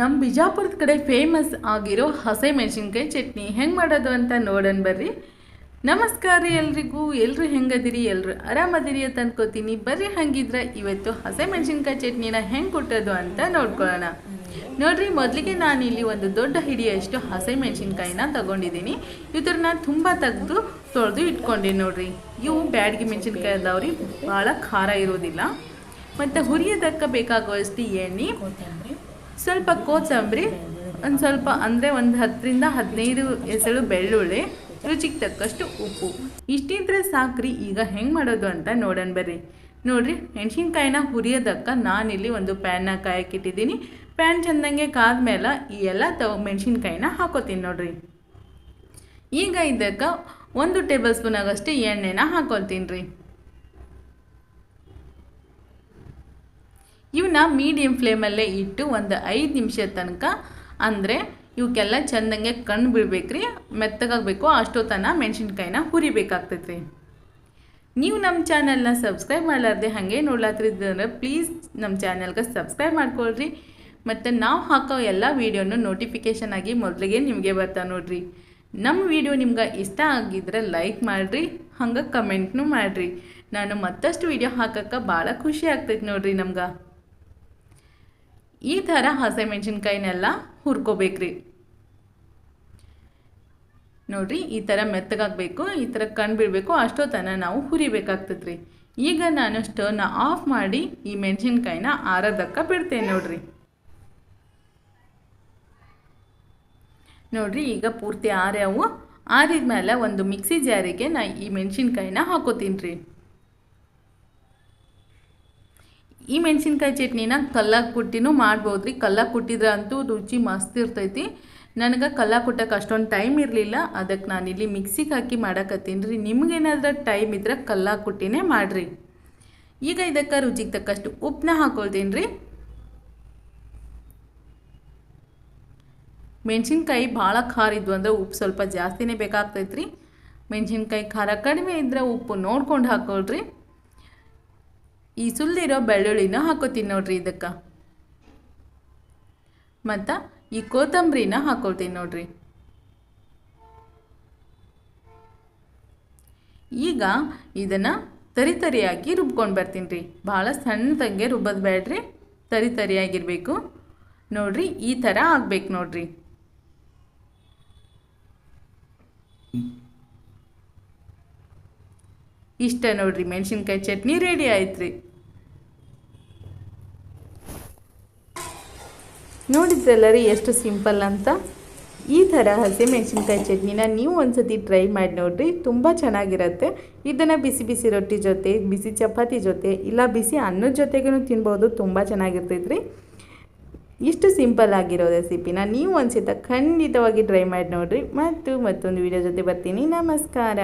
ನಮ್ಮ ಬಿಜಾಪುರದ ಕಡೆ ಫೇಮಸ್ ಆಗಿರೋ ಹಸೆ ಮೆಣಸಿನ್ಕಾಯಿ ಚಟ್ನಿ ಹೆಂಗೆ ಮಾಡೋದು ಅಂತ ನೋಡೋಣ ಬರ್ರಿ. ನಮಸ್ಕಾರ ರೀ ಎಲ್ರಿಗೂ. ಎಲ್ಲರೂ ಹೆಂಗದಿರಿ? ಎಲ್ಲರೂ ಆರಾಮದಿರಿ ಅಂತ ಅಂದ್ಕೋತೀನಿ ಬರ್ರಿ ಹಂಗಿದ್ರೆ ಇವತ್ತು ಹಸೆ ಮೆಣಸಿನ್ಕಾಯಿ ಚಟ್ನಿನ ಹೆಂಗೆ ಕೊಟ್ಟೋದು ಅಂತ ನೋಡ್ಕೊಳ್ಳೋಣ. ನೋಡ್ರಿ, ಮೊದಲಿಗೆ ನಾನು ಇಲ್ಲಿ ಒಂದು ದೊಡ್ಡ ಹಿಡಿಯಷ್ಟು ಹಸೆ ಮೆಣಸಿನ್ಕಾಯಿನ ತಗೊಂಡಿದ್ದೀನಿ. ಇದ್ರನ್ನ ತುಂಬ ತೆಗೆದು ತೊಳೆದು ಇಟ್ಕೊಂಡೆ ನೋಡ್ರಿ. ಇವು ಬ್ಯಾಡ್ಗೆ ಮೆಣಸಿನ್ಕಾಯಿ ಅದಾವ್ರಿ ಭಾಳ ಖಾರ ಇರೋದಿಲ್ಲ. ಮತ್ತು ಹುರಿಯೋದಕ್ಕೆ ಬೇಕಾಗುವಷ್ಟು ಎಣ್ಣೆ ಸ್ವಲ್ಪ ಕೋಸಂಬರಿ, ಒಂದು ಸ್ವಲ್ಪ ಅಂದರೆ ಒಂದು ಹತ್ತರಿಂದ ಹದಿನೈದು ಎಸಳು ಬೆಳ್ಳುಳ್ಳಿ, ರುಚಿಗೆ ತಕ್ಕಷ್ಟು ಉಪ್ಪು. ಇಷ್ಟಿದ್ರೆ ಸಾಕ್ರಿ, ಈಗ ಹೆಂಗೆ ಮಾಡೋದು ಅಂತ ನೋಡೋಣ ಬರ್ರಿ. ನೋಡ್ರಿ, ಮೆಣಸಿನ್ಕಾಯಿನ ಹುರಿಯೋದಕ್ಕೆ ನಾನಿಲ್ಲಿ ಒಂದು ಪ್ಯಾನ್ನ ಕಾಯಕ್ಕಿಟ್ಟಿದ್ದೀನಿ. ಪ್ಯಾನ್ ಚೆಂದಂಗೆ ಕಾದ್ಮೇಲೆ ಈ ಎಲ್ಲ ತಗೊ ಮೆಣಸಿನ್ಕಾಯಿನ ಹಾಕೋತೀನಿ ನೋಡ್ರಿ. ಈಗ ಇದಕ್ಕೆ ಒಂದು ಟೇಬಲ್ ಸ್ಪೂನ್ ಆಗಷ್ಟೇ ಎಣ್ಣೆನ ಹಾಕೊಳ್ತೀನಿ ರೀ ಇವನ್ನ ಮೀಡಿಯಂ ಫ್ಲೇಮಲ್ಲೇ ಇಟ್ಟು ಒಂದು ಐದು ನಿಮಿಷ ತನಕ ಅಂದರೆ ಇವಕ್ಕೆಲ್ಲ ಚೆಂದಂಗೆ ಕಣ್ಣು ಬಿಡ್ಬೇಕ್ರಿ ಮೆತ್ತಗಾಗಬೇಕು, ಅಷ್ಟೊತ್ತನ ಮೆಣಸಿನ್ಕಾಯಿನ ಹುರಿಬೇಕಾಗ್ತೈತೆ ರೀ ನೀವು ನಮ್ಮ ಚಾನಲ್ನ ಸಬ್ಸ್ಕ್ರೈಬ್ ಮಾಡಲಾರ್ದೆ ಹಾಗೆ ನೋಡ್ಲಾತ್ರಿದ್ರೆ ಪ್ಲೀಸ್ ನಮ್ಮ ಚಾನಲ್ಗೆ ಸಬ್ಸ್ಕ್ರೈಬ್ ಮಾಡ್ಕೊಳ್ರಿ. ಮತ್ತು ನಾವು ಹಾಕೋ ಎಲ್ಲ ವೀಡಿಯೋನು ನೋಟಿಫಿಕೇಷನ್ ಆಗಿ ಮೊದಲಿಗೆ ನಿಮಗೆ ಬರ್ತಾ ನೋಡ್ರಿ. ನಮ್ಮ ವಿಡಿಯೋ ನಿಮ್ಗೆ ಇಷ್ಟ ಆಗಿದ್ರೆ ಲೈಕ್ ಮಾಡಿರಿ, ಹಂಗೆ ಕಮೆಂಟ್ನು ಮಾಡಿರಿ. ನಾನು ಮತ್ತಷ್ಟು ವಿಡಿಯೋ ಹಾಕೋಕ್ಕೆ ಭಾಳ ಖುಷಿ ಆಗ್ತೈತೆ ನೋಡ್ರಿ ನಮ್ಗೆ. ಈ ಥರ ಹಸಿಮೆಣ್ಸಿನ್ಕಾಯಿನೆಲ್ಲ ಹುರ್ಕೋಬೇಕ್ರಿ. ನೋಡ್ರಿ, ಈ ಥರ ಮೆತ್ತಗಾಗಬೇಕು, ಈ ಥರ ಕಣ್ಣು ಬಿಡಬೇಕು ಅಷ್ಟೊತ್ತನ ನಾವು ಹುರಿಬೇಕಾಗ್ತದ್ರಿ. ಈಗ ನಾನು ಸ್ಟವ್ನ ಆಫ್ ಮಾಡಿ ಈ ಮೆಣಸಿನ್ಕಾಯಿನ ಆರೋದಕ್ಕೆ ಬಿಡ್ತೇನೆ ನೋಡ್ರಿ. ನೋಡ್ರಿ, ಈಗ ಪೂರ್ತಿ ಆರ್ಯಾವು. ಆರಿದ್ಮೇಲೆ ಒಂದು ಮಿಕ್ಸಿ ಜಾರಿಗೆ ನಾ ಈ ಮೆಣಸಿನ್ಕಾಯಿನ ಹಾಕೋತೀನಿ ರೀ ಈ ಮೆಣಸಿನ್ಕಾಯಿ ಚಟ್ನಿನ ಕಲ್ಲಾಗಿ ಕುಟ್ಟಿನೂ ಮಾಡ್ಬೋದು ರೀ ಕಲ್ಲಾಗಿ ಕುಟ್ಟಿದ್ರೆ ಅಂತೂ ರುಚಿ ಮಸ್ತ್ ಇರ್ತೈತಿ. ನನಗೆ ಕಲ್ಲ ಕುಟ್ಟಕ್ಕೆ ಅಷ್ಟೊಂದು ಟೈಮ್ ಇರಲಿಲ್ಲ. ಅದಕ್ಕೆ ನಾನು ಇಲ್ಲಿ ಮಿಕ್ಸಿಗೆ ಹಾಕಿ ಮಾಡಕತ್ತೀನಿ. ರೀ ನಿಮ್ಗೇನಾದ್ರೂ ಟೈಮ್ ಇದ್ರೆ ಕಲ್ಲಾಗಿ ಕುಟ್ಟಿನೇ ಮಾಡಿರಿ. ಈಗ ಇದಕ್ಕೆ ರುಚಿಗೆ ತಕ್ಕಷ್ಟು ಉಪ್ಪನ್ನ ಹಾಕೊಳ್ತೀನಿ ರೀ ಮೆಣಸಿನ್ಕಾಯಿ ಭಾಳ ಖಾರ ಇದ್ವು ಅಂದರೆ ಉಪ್ಪು ಸ್ವಲ್ಪ ಜಾಸ್ತಿನೇ ಬೇಕಾಗ್ತೈತೆ ರೀ ಮೆಣಸಿನ್ಕಾಯಿ ಖಾರ ಕಡಿಮೆ ಇದ್ದರೆ ಉಪ್ಪು ನೋಡ್ಕೊಂಡು ಹಾಕೊಳ್ರಿ. ಈ ಸುಲ್ದಿರೋ ಬೆಳ್ಳುಳ್ಳಿನ ಹಾಕೋತೀನಿ ನೋಡ್ರಿ ಇದಕ್ಕೆ. ಮತ್ತು ಈ ಕೊತ್ತಂಬರಿನ ಹಾಕೊಳ್ತೀನಿ ನೋಡ್ರಿ. ಈಗ ಇದನ್ನು ತರಿ ತರಿಯಾಗಿ ರುಬ್ಕೊಂಡು ಬರ್ತೀನಿ ರೀ. ಭಾಳ ಸಣ್ಣದಂಗೆ ರುಬ್ಬೋದು ಬೇಡ್ರಿ ತರಿ ತರಿಯಾಗಿರಬೇಕು. ನೋಡ್ರಿ ಈ ಥರ ಆಗ್ಬೇಕು ನೋಡ್ರಿ. ಇಷ್ಟ ನೋಡ್ರಿ, ಮೆಣಸಿನ್ಕಾಯಿ ಚಟ್ನಿ ರೆಡಿ ಆಯ್ತು ರೀ ನೋಡಿದ್ರಲ್ಲ ರೀ ಎಷ್ಟು ಸಿಂಪಲ್ ಅಂತ? ಈ ಥರ ಹಸಿ ಮೆಣಸಿನ್ಕಾಯಿ ಚಟ್ನಿನ ನೀವು ಒಂದ್ಸತಿ ಟ್ರೈ ಮಾಡಿ ನೋಡಿರಿ, ತುಂಬ ಚೆನ್ನಾಗಿರುತ್ತೆ. ಇದನ್ನು ಬಿಸಿ ಬಿಸಿ ರೊಟ್ಟಿ ಜೊತೆ, ಬಿಸಿ ಚಪಾತಿ ಜೊತೆ, ಇಲ್ಲ ಬಿಸಿ ಅನ್ನದ ಜೊತೆಗೂ ತಿನ್ಬೋದು, ತುಂಬ ಚೆನ್ನಾಗಿರ್ತೈತೆ ರೀ ಇಷ್ಟು ಸಿಂಪಲ್ ಆಗಿರೋ ರೆಸಿಪಿನ ನೀವು ಒಂದ್ಸತ ಖಂಡಿತವಾಗಿ ಟ್ರೈ ಮಾಡಿ ನೋಡಿರಿ. ಮತ್ತು ಮತ್ತೊಂದು ವಿಡಿಯೋ ಜೊತೆ ಬರ್ತೀನಿ. ನಮಸ್ಕಾರ.